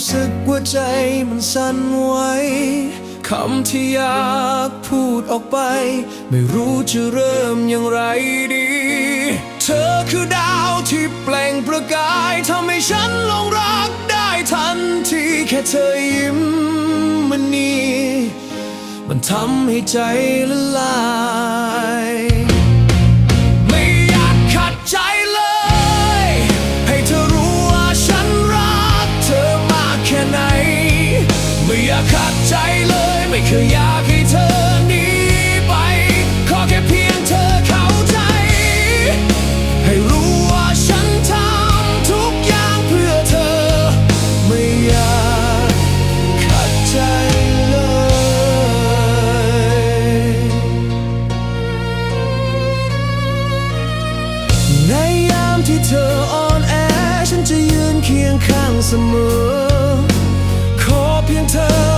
้สึกว่าใจมันสั่นไหวคำที่อยากพูดออกไป ไม่รู้จะเริ่มอย่างไรดี เธอคือดาวที่เปล่งประกายทำให้ฉันหลงรักได้ทันทีแค่เธอยิ้มมันนี่มันทำให้ใจละลาย ขัดใจเลยไม่เคยอยากให้เธอหนีไป ขอแค่เพียงเธอเข้าใจ ให้รู้ว่าฉันทำทุกอย่างเพื่อเธอ ไม่อยากขัดใจเลย ในยามที่เธออ่อนแอ ฉันจะยืนเคียงข้างเสมอ ขอเพียงเธอ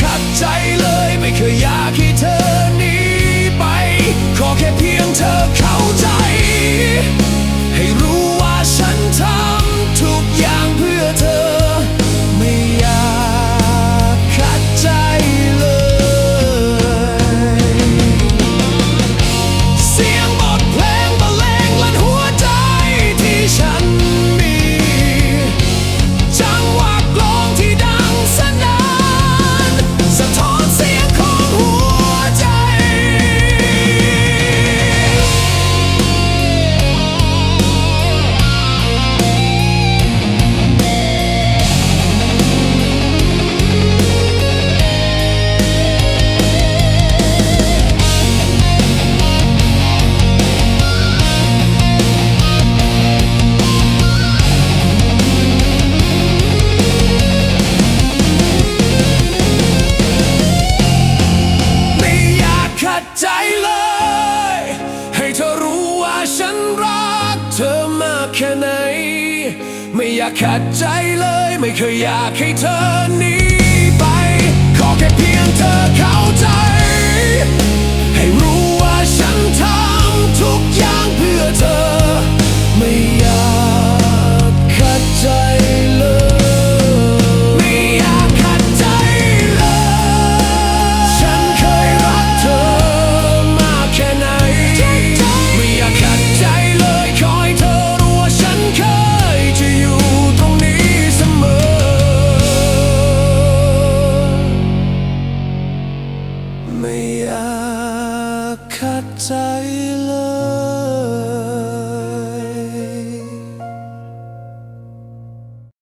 ขัดใจเลยไม่เคยอยากให้เธอหนีไป ขอแค่เพียงเธอเข้าใจ ฉันรักเธอมากแค่ไหน ไม่อยากขัดใจเลย ไม่เคยอยากให้เธอหนีไป ขอแค่เพียงเธอเข้าใจ tactile